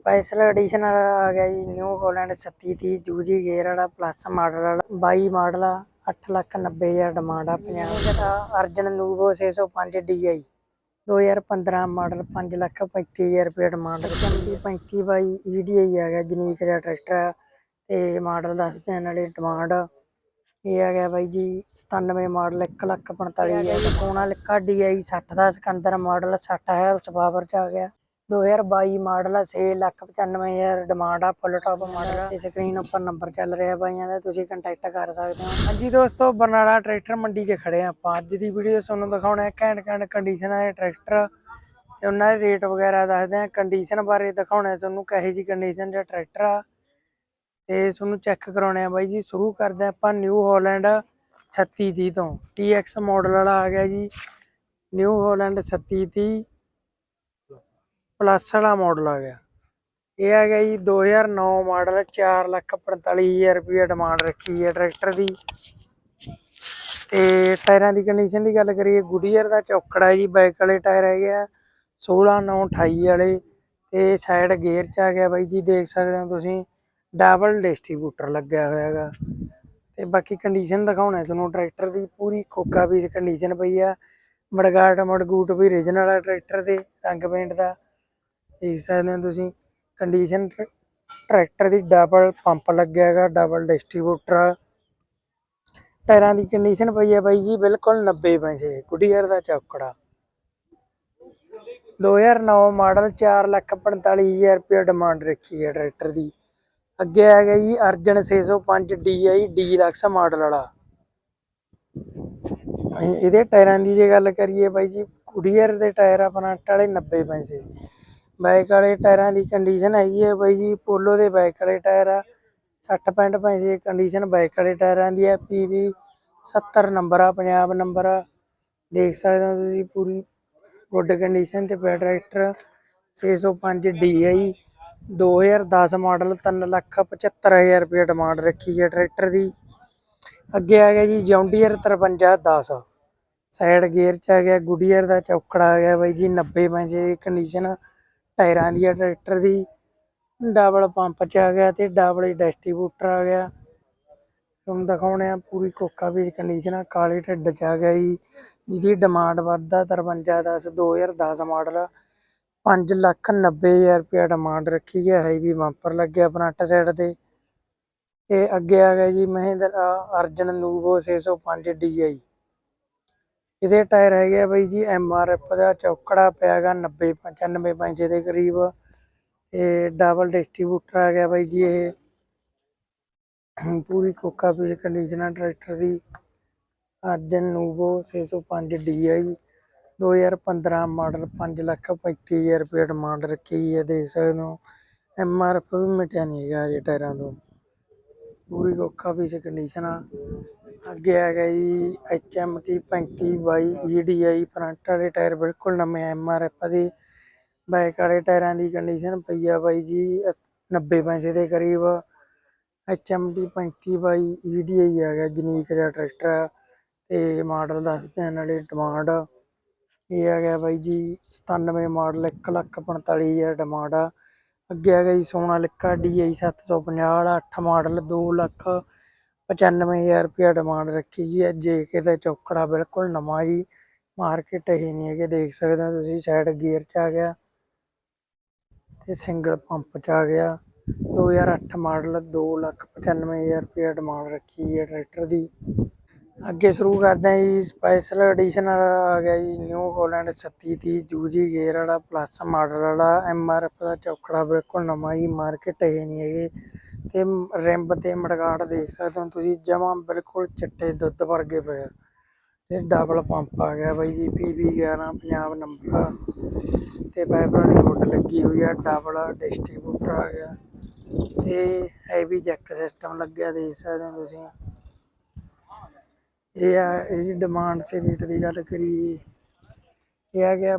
Special edition ਵਾਲਾ ਆ ਗਿਆ ਜੀ ਨਿਊ ਹਾਲੈਂਡ 3730 ਜੂਜੀ ਗੇਅਰ ਵਾਲਾ ਪਲੱਸ ਮਾਡਲ ਵਾਲਾ 22 ਮਾਡਲ ਆ 8 ਲੱਖ 90 ਹਜ਼ਾਰ ਡਿਮਾਂਡ ਆ ਪੰਜਾਬ ਦਾ। Arjun Novo 605 DI 2015 model 5 lakh 35 ਹਜ਼ਾਰ ਰੁਪਏ ਡਿਮਾਂਡ 35 ਬਾਈ EDI ਆ ਗਿਆ, ਜਨੀਕ ਜਿਹਾ ਟਰੈਕਟਰ ਆ, ਤੇ ਮਾਡਲ ਦੱਸਦੇ ਆ ਨਾਲੇ ਡਿਮਾਂਡ ਇਹ ਆ ਗਿਆ ਬਾਈ ਜੀ 97 ਮਾਡਲ 1 ਲੱਖ 45 ਹਜ਼ਾਰ ਸੋਨਾ ਲਿਖਾ DI 60 ਦਾ, ਸਿਕੰਦਰ ਮਾਡਲ 60 ਹੈ ਉਸ ਪਾਵਰ ਚ ਆ ਗਿਆ। 2022 ਮਾਡਲ ਆ 6 ਲੱਖ 95 ਹਜ਼ਾਰ ਡਿਮਾਂਡ ਆ ਫੁੱਲ ਟਾਪ ਮਾਡਲ ਤੇ ਸਕਰੀਨ ਉੱਪਰ ਨੰਬਰ ਚੱਲ ਰਿਹਾ ਬਾਈਆਂ ਦਾ ਤੁਸੀਂ ਕੰਟੈਕਟ ਕਰ ਸਕਦੇ ਹੋ। ਹਾਂਜੀ ਦੋਸਤੋ ਬਰਨਾਲਾ ਟਰੈਕਟਰ ਮੰਡੀ 'ਚ ਖੜੇ ਆ ਆਪਾਂ। ਅੱਜ ਦੀ ਵੀਡੀਓ ਤੁਹਾਨੂੰ ਦਿਖਾਉਣਾ ਹੈ ਘੈਂਟ ਘੈਂਟ ਕੰਡੀਸ਼ਨ ਹੈ ਟਰੈਕਟਰ ਤੇ ਉਹਨਾਂ ਦੇ ਰੇਟ ਵਗੈਰਾ ਦੱਸਦੇ ਆ। ਕੰਡੀਸ਼ਨ ਬਾਰੇ ਦਿਖਾਉਣਾ ਤੁਹਾਨੂੰ ਕਹੇ ਜੀ ਕੰਡੀਸ਼ਨ 'ਚ ਟਰੈਕਟਰ ਆ। ਤੇ ਤੁਹਾਨੂੰ ਚੈੱਕ ਕਰਾਉਣੇ ਆ ਬਾਈ ਜੀ। ਸ਼ੁਰੂ ਕਰਦੇ ਹਾਂ ਆਪਾਂ ਨਿਊ ਹਾਲੈਂਡ 3630 ਤੋਂ। TX ਮਾਡਲ ਵਾਲਾ ਆ ਗਿਆ ਜੀ। ਨਿਊ ਹਾਲੈਂਡ 3630 ਪਲੱਸ ਵਾਲਾ ਮਾਡਲ ਆ ਗਿਆ। ਇਹ ਆ ਗਿਆ ਜੀ 2009 ਮਾਡਲ 4 ਲੱਖ 45 ਹਜ਼ਾਰ ਰੁਪਏ ਡਿਮਾਂਡ ਰੱਖੀ ਹੈ ਟਰੈਕਟਰ ਦੀ। ਤੇ ਟਾਇਰਾਂ ਦੀ ਕੰਡੀਸ਼ਨ ਦੀ ਗੱਲ ਕਰੀਏ ਗੁਡੀਅਰ ਦਾ ਚੌਕੜਾ ਜੀ ਬਾਈਕ ਵਾਲੇ ਟਾਇਰ ਹੈਗੇ ਆ 16 9 28 ਵਾਲੇ। ਤੇ ਸਾਈਡ ਗੇਅਰ ਚ ਆ ਗਿਆ ਬਾਈ ਜੀ, ਦੇਖ ਸਕਦੇ ਹੋ ਤੁਸੀਂ ਡਬਲ ਡਿਸਟ੍ਰੀਬਿਊਟਰ ਲੱਗਿਆ ਹੋਇਆ ਹੈਗਾ। ਤੇ ਬਾਕੀ ਕੰਡੀਸ਼ਨ ਦਿਖਾਉਣਾ ਤੁਹਾਨੂੰ ਟਰੈਕਟਰ ਦੀ, ਪੂਰੀ ਖੋਕਾ ਪੀਸ ਕੰਡੀਸ਼ਨ ਪਈ ਆ। ਮੜਗਾਟ ਮੜਗੂਟ ਵੀ ਰੀਜਨਲ ਆ ਟਰੈਕਟਰ ਦੇ, ਰੰਗ ਪੇਂਟ ਦਾ। ਦੇਖ ਸਕਦੇ ਹੋ ਤੁਸੀਂ ਕੰਡੀਸ਼ਨ ਟਰੈਕਟਰ ਦੀ ਡਬਲ ਪੰਪ ਲੱਗਿਆ ਹੈਗਾ ਡਬਲ ਡਿਸਟ੍ਰੀਬਿਊਟਰ ਟਾਇਰਾਂ ਦੀ ਕੰਡੀਸ਼ਨ ਪਈ ਹੈ ਬਾਈ ਜੀ, ਬਿਲਕੁਲ 90 ਪੈਸੇ ਗੁੱਡੀਅਰ ਦਾ ਚੌਕੜਾ। 2009 ਮਾਡਲ 4 ਲੱਖ 45 ਹਜ਼ਾਰ ਰੁਪਏ ਡਿਮਾਂਡ ਰੱਖੀ ਹੈ ਟਰੈਕਟਰ ਦੀ। ਅੱਗੇ ਆ ਗਿਆ ਜੀ, ਅਰਜਨ 605 DI ਡੀਲਕਸ ਮਾਡਲ ਵਾਲਾ। ਇਹਦੇ ਟਾਇਰਾਂ ਦੀ ਜੇ ਗੱਲ ਕਰੀਏ ਬਾਈ ਜੀ ਕੁੜੀਅਰ ਦੇ ਟਾਇਰ ਆਪਣਾ ਵਾਲੇ 90 ਪੈਸੇ। ਬਾਈਕ ਵਾਲੇ ਟਾਇਰਾਂ ਦੀ ਕੰਡੀਸ਼ਨ ਹੈਗੀ ਹੈ ਬਾਈ ਜੀ, ਪੋਲੋ ਦੇ ਬਾਈਕ ਵਾਲੇ ਟਾਇਰ ਆ। 60 65 ਪੈਸੇ ਕੰਡੀਸ਼ਨ ਬਾਈਕ ਵਾਲੇ ਟਾਇਰਾਂ ਦੀ ਹੈ PV 70 ਨੰਬਰ ਆ, ਪੰਜਾਬ ਨੰਬਰ ਆ। ਦੇਖ ਸਕਦੇ ਹੋ ਤੁਸੀਂ ਪੂਰੀ ਗੁੱਡ ਕੰਡੀਸ਼ਨ ਤੇ ਪਿਆ ਟਰੈਕਟਰ 605 DI 2010 ਮਾਡਲ 3 ਲੱਖ 75000 ਰੁਪਏ ਡਿਮਾਂਡ ਰੱਖੀ ਹੈ ਟਰੈਕਟਰ ਦੀ। ਅੱਗੇ ਆ ਗਿਆ ਜੀ, ਜੌਂਡੀਅਰ 5310 ਸਾਈਡ ਗੇਅਰ ਚ ਆ ਗਿਆ, ਗੁਡੀਅਰ ਦਾ ਚੌਕੜਾ ਆ ਗਿਆ ਬਾਈ ਜੀ 90 ਪੈਸੇ ਦੀ ਕੰਡੀਸ਼ਨ ਟਾਇਰਾਂ ਦੀ, ਆ ਟਰੈਕਟਰ ਦੀ। ਡਬਲ ਪੰਪ ਚ ਆ ਗਿਆ ਤੇ ਡਬਲ ਡਿਸਟ੍ਰੀਬਿਊਟਰ ਆ ਗਿਆ। ਤੁਹਾਨੂੰ ਦਿਖਾਉਣੇ ਆ ਪੂਰੀ ਕੋਕਾ ਵੀ ਕੰਡੀਸ਼ਨ ਆ, ਕਾਲੇ ਢਿੱਡ ਚ ਆ ਗਿਆ ਜੀ। ਜਿਹਦੀ ਡਿਮਾਂਡ ਵੱਧਦਾ 53 10 2010 ਮਾਡਲ 5 ਲੱਖ 90 ਹਜ਼ਾਰ ਰੁਪਇਆ ਡਿਮਾਂਡ ਰੱਖੀ ਹੈ ਹੈਵੀ ਬੰਪਰ ਲੱਗਿਆ ਫਰੰਟ ਸਾਈਡ ਤੇ। ਤੇ ਅੱਗੇ ਆ ਗਿਆ ਜੀ ਮਹਿੰਦਰਾ ਅਰਜਨ ਨੂਵੋ 605 DI ਇਹਦੇ ਟਾਇਰ ਹੈਗੇ ਆ ਬਾਈ ਜੀ ਐਫ ਦਾ ਚੌਕੜਾ ਪਿਆਗਾ 90 95 ਪੈਸੇ ਦੇ ਕਰੀਬ। ਇਹ ਡਬਲ ਡਿਸਟ੍ਰੀਬਿਊਟਰ ਆ ਗਿਆ ਬਾਈ ਜੀ ਇਹ। ਪੂਰੀ ਕੋਕਾ ਪੀਸ ਕੰਡੀਸ਼ਨ ਆ ਟਰੈਕਟਰ ਦੀ। Arjun Novo 605 DI 2015 model 5 lakh 35 ਹਜ਼ਾਰ ਰੁਪਏ ਡਿਮਾਂਡ ਰੱਖੀ ਹੈ ਦੇਖ ਸਕਦੇ ਹੋ। ਐਮ ਆਰ ਐਫ ਵੀ ਮਿਟਿਆ ਨਹੀਂ ਹੈਗਾ ਅਜੇ ਟਾਇਰਾਂ ਤੋਂ। ਪੂਰੀ ਕੋਕਾ ਪੀਸ ਕੰਡੀਸ਼ਨ ਆ ਅੱਗੇ ਆ ਗਿਆ ਜੀ ਐਚ ਐਮ ਟੀ 35 ਬਾਈ ਈ ਡੀ ਆਈ ਫਰੰਟ ਵਾਲੇ ਟਾਇਰ ਬਿਲਕੁਲ ਨਵੇਂ ਐਮ ਆਰ ਐਫ ਦੇ ਬਾਈਕ ਵਾਲੇ ਟਾਇਰਾਂ ਦੀ ਕੰਡੀਸ਼ਨ ਪਈ ਆ ਬਾਈ ਜੀ 90 ਪੈਸੇ ਦੇ ਕਰੀਬ। ਐਚ ਐਮ ਟੀ 35 ਬਾਈ ਈ ਡੀ ਆਈ ਆ ਗਿਆ, ਜਨੀਕ ਜਿਹਾ ਟਰੈਕਟਰ ਆ। ਤੇ ਮਾਡਲ ਦੱਸਦੇ ਆ ਵਾਲੇ ਡਿਮਾਂਡ ਇਹ ਆ ਗਿਆ ਬਾਈ ਜੀ 97 ਮਾਡਲ 1 ਲੱਖ 45 ਹਜ਼ਾਰ ਡਿਮਾਂਡ ਆ। ਅੱਗੇ ਆ ਗਿਆ ਜੀ, ਸੋਨਾਲਿਕਾ DI 750 ਵਾਲਾ 8 ਮਾਡਲ 2 ਲੱਖ 95 ਹਜ਼ਾਰ ਰੁਪਇਆ ਡਿਮਾਂਡ ਰੱਖੀ ਜੀ। ਹੈ ਜੇ ਕੇ ਦਾ ਚੌਕੜਾ ਬਿਲਕੁਲ ਨਵਾਂ ਜੀ। ਮਾਰਕੀਟ ਇਹ ਨਹੀਂ ਹੈਗੇ, ਦੇਖ ਸਕਦੇ ਹੋ ਤੁਸੀਂ ਸਾਈਡ ਗੇਅਰ ਚ ਆ ਗਿਆ ਤੇ ਸਿੰਗਲ ਪੰਪ ਚ ਆ ਗਿਆ। 2008 ਮਾਡਲ 2 ਲੱਖ 95 ਹਜ਼ਾਰ ਰੁਪਇਆ ਡਿਮਾਂਡ ਰੱਖੀ ਹੈ ਟਰੈਕਟਰ ਦੀ। ਅੱਗੇ ਸ਼ੁਰੂ ਕਰਦੇ ਹਾਂ ਜੀ ਸਪੈਸ਼ਲ ਐਡੀਸ਼ਨ ਵਾਲਾ ਆ ਗਿਆ ਜੀ ਨਿਊ ਹਾਲੈਂਡ 3730 ਜੂਜੀ ਗੇਅਰ ਵਾਲਾ ਪਲੱਸ ਮਾਡਲ ਵਾਲਾ ਐਮ ਆਰ ਐਫ ਦਾ ਚੌਕੜਾ ਬਿਲਕੁਲ ਨਵਾਂ ਜੀ। ਮਾਰਕੀਟ ਇਹ ਨਹੀਂ ਹੈਗੇ। ਤੇ ਰਿੰਬ ਤੇ ਮੜਗਾੜ ਦੇਖ ਸਕਦੇ ਹੋ ਤੁਸੀਂ, ਜਮਾਂ ਬਿਲਕੁਲ ਚਿੱਟੇ ਦੁੱਧ ਵਰਗੇ ਪਏ ਆ। ਤੇ ਡਬਲ ਪੰਪ ਆ ਗਿਆ ਬਾਈ ਜੀ ਪੀਬੀ 11 ਪੰਜਾਬ ਨੰਬਰ ਆ। ਤੇ ਪਾਈਪਰ ਦੀ ਹੁੱਡ ਲੱਗੀ ਹੋਈ ਆ ਡਬਲ ਡਿਸਟ੍ਰੀਬਿਊਟਰ ਆ ਗਿਆ। ਤੇ ਹੈਵੀ ਜੈਕ ਸਿਸਟਮ ਲੱਗਿਆ ਦੇਖ ਸਕਦੇ ਹੋ ਤੁਸੀਂ। ਇਹ ਆ ਇਹਦੀ ਡਿਮਾਂਡ ਤੇ ਰੇਟ ਦੀ ਗੱਲ ਕਰੀਏ ਇਹ ਆ ਗਿਆ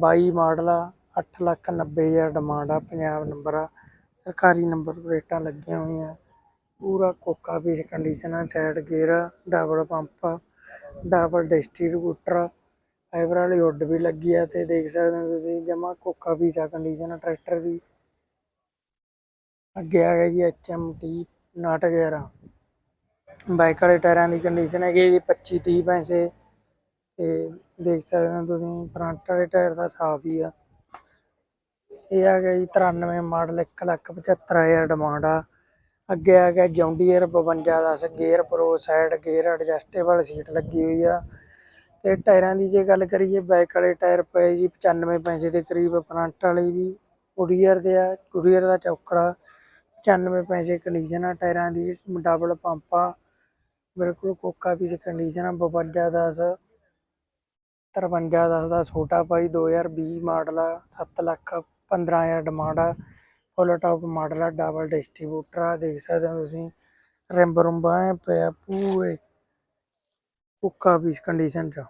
22 ਮਾਡਲ ਆ 8 ਲੱਖ 90 ਹਜ਼ਾਰ ਡਿਮਾਂਡ ਆ ਪੰਜਾਬ ਨੰਬਰ ਆ। ਸਰਕਾਰੀ ਨੰਬਰ ਪਲੇਟਾਂ ਲੱਗੀਆਂ ਹੋਈਆਂ। ਪੂਰਾ ਕੋਕਾ ਪੀਸ ਕੰਡੀਸ਼ਨ ਆ side gear double pump double distributor fibre ਵਾਲੀ ਉੱਡ ਵੀ ਲੱਗੀ ਆ ਤੇ ਦੇਖ ਸਕਦੇ ਹੋ ਤੁਸੀਂ ਜਮਾ ਕੋਕਾ ਪੀਸ ਆ ਕੰਡੀਸ਼ਨ ਟਰੈਕਟਰ ਦੀ। ਅੱਗੇ ਆ ਗਿਆ ਜੀ HMT 911 ਬਾਈਕ ਵਾਲੇ ਟਾਇਰਾਂ ਦੀ ਕੰਡੀਸ਼ਨ ਹੈਗੀ ਹੈ ਜੀ 25 30 ਪੈਸੇ। ਤੇ ਦੇਖ ਸਕਦੇ ਹੋ ਤੁਸੀਂ ਫਰੰਟ ਵਾਲੇ ਟਾਇਰ ਦਾ ਸਾਫ਼ ਹੀ ਆ। ਇਹ ਆ ਗਿਆ ਜੀ 93 ਮਾਡਲ 175000 ਡਿਮਾਂਡ ਆ। ਅੱਗੇ ਆ ਗਿਆ John Deere 5210 gear pro side gear adjustable seat ਲੱਗੀ ਹੋਈ ਆ। ਤੇ ਟਾਇਰਾਂ ਦੀ ਜੇ ਗੱਲ ਕਰੀਏ ਬਾਈਕ ਵਾਲੇ ਟਾਇਰ ਪਏ ਜੀ 95 ਪੈਸੇ ਦੇ ਕਰੀਬ ਫਰੰਟ ਵਾਲੇ ਵੀ ਗੁਡੀਅਰ ਦੇ ਆ ਗੁਡੀਅਰ ਦਾ ਚੌਕੜਾ। 95 ਪੈਸੇ ਕੰਡੀਸ਼ਨ ਆ ਟਾਇਰਾਂ ਦੀ ਡਬਲ ਪੰਪ ਆ। ਬਿਲਕੁਲ ਕੋਕਾ ਪੀਸ ਕੰਡੀਸ਼ਨ ਆ 5210 5310 ਦਾ ਛੋਟਾ ਭਾਈ 2020 ਮਾਡਲ ਆ 7 ਲੱਖ 15000 ਡਿਮਾਂਡ ਆ। ਫੁੱਲ ਟਾਪ ਮਾਡਲ ਆ ਡਬਲ ਡਿਸਟ੍ਰੀਬਿਊਟਰ ਆ, ਦੇਖ ਸਕਦੇ ਹੋ ਤੁਸੀਂ। ਰਿੰਬ ਰੁੰਬਾ ਪਿਆ ਪੂਰੇ ਕੋਕਾ ਪੀਸ ਕੰਡੀਸ਼ਨ ਚ।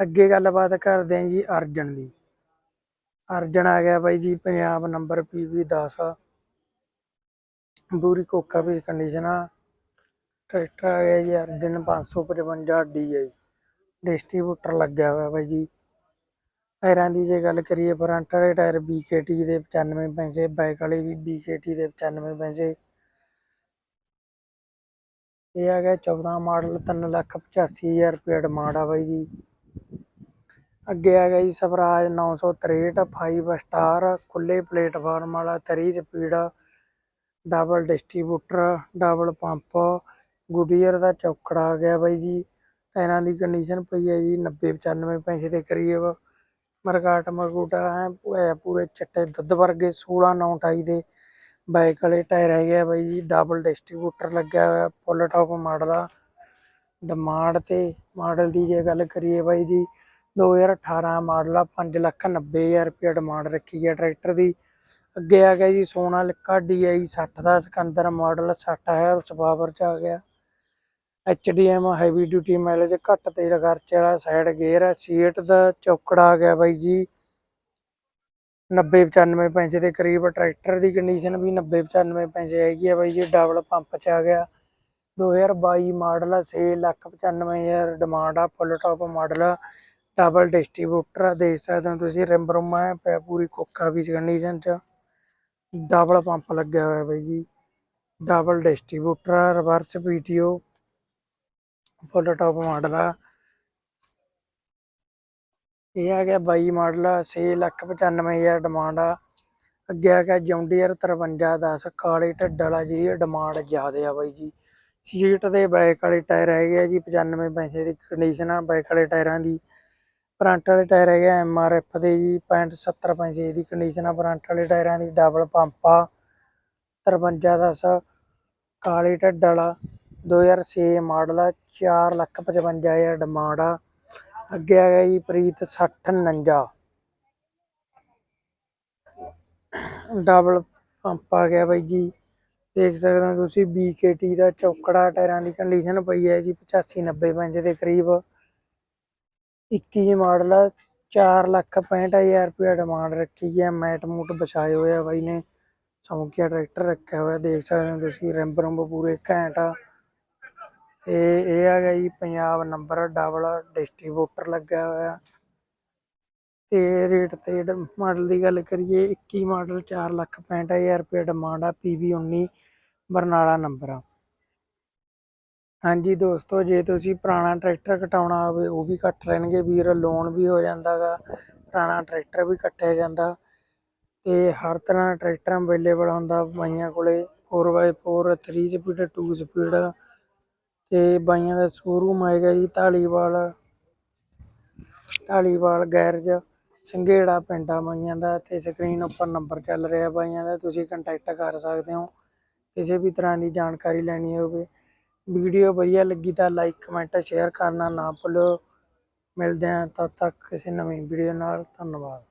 ਅੱਗੇ ਗੱਲਬਾਤ ਕਰਦੇ ਆਂ ਜੀ ਅਰਜਨ ਦੀ। ਅਰਜਨ ਆ ਗਿਆ ਬਾਈ ਜੀ, ਪੰਜਾਬ ਨੰਬਰ ਪੀਵੀ 10 ਪੂਰੀ ਕੋਕਾ ਪੀਸ ਕੰਡੀਸ਼ਨ ਆ। ਟਰੈਕਟਰ ਆ ਗਿਆ ਜੀ ਅਰਜਨ 555 DI ਡਿਸਟ੍ਰੀਬਿਊਟਰ ਲੱਗਿਆ ਹੋਇਆ ਬਾਈ ਜੀ। ਟਾਇਰਾਂ ਦੀ ਜੇ ਗੱਲ ਕਰੀਏ ਫਰੰਟ ਵਾਲੇ ਟਾਇਰ BKT ਦੇ 95 ਪੈਸੇ ਬੈਕ ਵਾਲੇ ਵੀ BKT ਦੇ 95 ਪੈਸੇ। ਇਹ ਆ ਗਿਆ 14 ਮਾਡਲ 385000 ਰੁਪਏ ਡਿਮਾਂਡ ਆ ਬਾਈ ਜੀ। ਅੱਗੇ ਆ ਗਿਆ ਜੀ ਸਵਰਾਜ 963 5 ਸਟਾਰ ਖੁੱਲੇ ਪਲੇਟਫਾਰਮ ਵਾਲਾ 3 speed double distributor double pump Goodyear ਦਾ ਚੌਕੜਾ ਆ ਗਿਆ ਬਾਈ ਜੀ। ਟਾਇਰਾਂ ਦੀ ਕੰਡੀਸ਼ਨ ਪਈ ਹੈ ਜੀ 90 95 ਪੈਸੇ ਦੇ ਕਰੀਬ। ਮਰਗਾਟ ਮਰਗੂਟਾ ਹੈ ਪੂਰੇ ਚਿੱਟੇ ਦੁੱਧ ਵਰਗੇ 16 9 28 ਦੇ ਬਾਈਕ ਵਾਲੇ ਟਾਇਰ ਹੈਗੇ ਆ ਬਾਈ ਜੀ ਡਬਲ ਡਿਸਟ੍ਰੀਬਿਊਟਰ ਲੱਗਿਆ ਹੋਇਆ ਫੁੱਲ ਟਾਪ ਮਾਡਲ ਆ। ਡਿਮਾਂਡ ਤੇ ਮਾਡਲ ਦੀ ਜੇ ਗੱਲ ਕਰੀਏ ਬਾਈ ਜੀ 2018 ਮਾਡਲ ਆ 5 ਲੱਖ 90 ਹਜ਼ਾਰ ਰੁਪਏ ਡਿਮਾਂਡ ਰੱਖੀ ਹੈ ਟਰੈਕਟਰ ਦੀ। ਅੱਗੇ ਆ ਗਿਆ ਜੀ ਸੋਨਾ ਸੋਨਾਲਿਕਾ DI 60 ਦਾ, ਸਿਕੰਦਰ ਮਾਡਲ 60 ਹੈ ਉਸ ਚ ਆ ਗਿਆ। HDM ਹੈਵੀ ਡਿਊਟੀ ਮਾਈਲੇਜ ਘੱਟ ਤੇਲ ਖਰਚੇ ਵਾਲਾ ਸਾਈਡ ਗੇਅਰ ਹੈ ਸੀਟ ਦਾ ਚੌਕੜਾ ਆ ਗਿਆ ਬਾਈ ਜੀ। 90 95 ਪੈਸੇ ਦੇ ਕਰੀਬ ਟਰੈਕਟਰ ਦੀ ਕੰਡੀਸ਼ਨ ਵੀ 90 95 ਪੈਸੇ ਹੈਗੀ ਆ ਬਾਈ ਜੀ ਡਬਲ ਪੰਪ ਚ ਆ ਗਿਆ। 2022 ਮਾਡਲ ਆ 6 ਲੱਖ 95 ਹਜ਼ਾਰ ਡਿਮਾਂਡ ਆ ਫੁੱਲ ਟਾਪ ਮਾਡਲ ਆ। ਡਬਲ ਡਿਸਟ੍ਰੀਬਿਊਟਰ ਆ, ਦੇਖ ਸਕਦੇ ਹੋ ਤੁਸੀਂ, ਰਿਮ ਰੁਮ ਹੈ ਪਿਆ ਪੂਰੀ ਕੋਕਾ ਵੀ ਕੰਡੀਸ਼ਨ ਚ। ਡਬਲ ਪੰਪ ਲੱਗਿਆ ਹੋਇਆ ਬਾਈ ਜੀ। Double distributor reverse P T O full top model ਆ। ਇਹ ਆ ਗਿਆ 22 ਮਾਡਲ ਆ 6 ਲੱਖ 95 ਹਜ਼ਾਰ ਡਿਮਾਂਡ ਆ। ਅੱਗੇ ਆ ਗਿਆ ਜੌਂਡੀਅਰ 5310 ਕਾਲੇ ਢੱਡ ਵਾਲਾ ਜੀ ਡਿਮਾਂਡ ਜ਼ਿਆਦੇ ਆ ਬਾਈ ਜੀ। ਸੀਟ ਦੇ ਬੈਕ ਵਾਲੇ ਟਾਇਰ ਹੈਗੇ ਆ ਜੀ 95 ਪੈਸੇ ਦੀ ਕੰਡੀਸ਼ਨ ਆ ਬੈਕ ਵਾਲੇ ਟਾਇਰਾਂ ਦੀ। ਫਰੰਟ ਵਾਲੇ ਟਾਇਰ ਹੈਗੇ ਆ ਐਮਆਰਐਫ ਦੇ ਜੀ 65 ਪੈਸੇ ਦੀ ਕੰਡੀਸ਼ਨ ਆ ਫਰੰਟ ਵਾਲੇ ਟਾਇਰਾਂ ਦੀ ਡਬਲ ਪੰਪ ਆ। 5310 ਕਾਲੇ ਢੱਡ ਵਾਲਾ। 2006 ਮਾਡਲ ਆ 4 ਲੱਖ 55 ਹਜ਼ਾਰ ਡਿਮਾਂਡ ਆ। ਅੱਗੇ ਆ ਗਿਆ ਜੀ ਪ੍ਰੀਤ 6049 ਡਬਲ ਪੰਪ ਆ ਗਿਆ ਬਾਈ ਜੀ। ਦੇਖ ਸਕਦੇ ਹੋ ਤੁਸੀਂ BKT ਦਾ ਚੌਕੜਾ, ਟਾਇਰਾਂ ਦੀ ਕੰਡੀਸ਼ਨ ਪਈ ਹੈ ਜੀ 85 90 ਪੰਜ ਦੇ ਕਰੀਬ। 21 ਮਾਡਲ ਆ 4 ਲੱਖ 65000 ਰੁਪਏ ਡਿਮਾਂਡ ਰੱਖੀ ਹੈ। ਮੈਟ ਮੂਟ ਵਿਛਾਏ ਹੋਏ ਆ ਬਾਈ ਨੇ। ਸੌਂਕਿਆ ਟਰੈਕਟਰ ਰੱਖਿਆ ਹੋਇਆ, ਦੇਖ ਸਕਦੇ ਹੋ ਤੁਸੀਂ ਰਿੰਬ ਰੁੰਬ ਪੂਰੇ ਘੈਂਟ ਆ। ਤੇ ਇਹ ਹੈਗਾ ਜੀ, ਪੰਜਾਬ ਨੰਬਰ ਡਬਲ ਡਿਸਟ੍ਰੀਬਿਊਟਰ ਲੱਗਿਆ ਹੋਇਆ। ਤੇ ਰੇਟ ਤੇ ਮਾਡਲ ਦੀ ਗੱਲ ਕਰੀਏ 21 ਮਾਡਲ 4 ਲੱਖ 65000 ਰੁਪਏ ਡਿਮਾਂਡ ਆ PV 19 ਬਰਨਾਲਾ ਨੰਬਰ ਆ। ਹਾਂਜੀ ਦੋਸਤੋ, ਜੇ ਤੁਸੀਂ ਪੁਰਾਣਾ ਟਰੈਕਟਰ ਕਟਾਉਣਾ ਹੋਵੇ, ਉਹ ਵੀ ਕੱਟ ਲੈਣਗੇ ਵੀਰ, ਲੋਨ ਵੀ ਹੋ ਜਾਂਦਾਗਾ, ਪੁਰਾਣਾ ਟਰੈਕਟਰ ਵੀ ਕੱਟਿਆ ਜਾਂਦਾ। ਤੇ ਹਰ ਤਰ੍ਹਾਂ ਦਾ ਟਰੈਕਟਰ ਅਵੇਲੇਬਲ ਹੁੰਦਾ, ਬਾਈਆਂ ਕੋਲੇ 4x4 3 ਸਪੀਡ 2 ਸਪੀਡ ਤੇ ਬਾਈਆਂ ਦਾ ਸ਼ੋਰੂਮ ਆਏਗਾ ਜੀ ਢਾਲੀਵਾਲ ਢਾਲੀਵਾਲ ਗੈਰਜ, ਸੰਘੇੜਾ ਪਿੰਡਾ ਬਾਈਆਂ ਦਾ ਤੇ ਸਕਰੀਨ ਉੱਪਰ ਨੰਬਰ ਚੱਲ ਰਿਹਾ ਬਾਈਆਂ ਦਾ, ਤੁਸੀਂ ਕੰਟੈਕਟ ਕਰ ਸਕਦੇ ਹੋ, ਕਿਸੇ ਵੀ ਤਰ੍ਹਾਂ ਦੀ ਜਾਣਕਾਰੀ ਲੈਣੀ ਹੋਵੇ। ਵੀਡੀਓ ਵਧੀਆ ਲੱਗੀ ਤਾਂ ਲਾਈਕ ਕਮੈਂਟ ਸ਼ੇਅਰ ਕਰਨਾ ਨਾ ਭੁੱਲਿਓ ਮਿਲਦੇ ਹਾਂ ਤਦ ਤੱਕ ਕਿਸੇ ਨਵੀਂ ਵੀਡੀਓ ਨਾਲ, ਧੰਨਵਾਦ।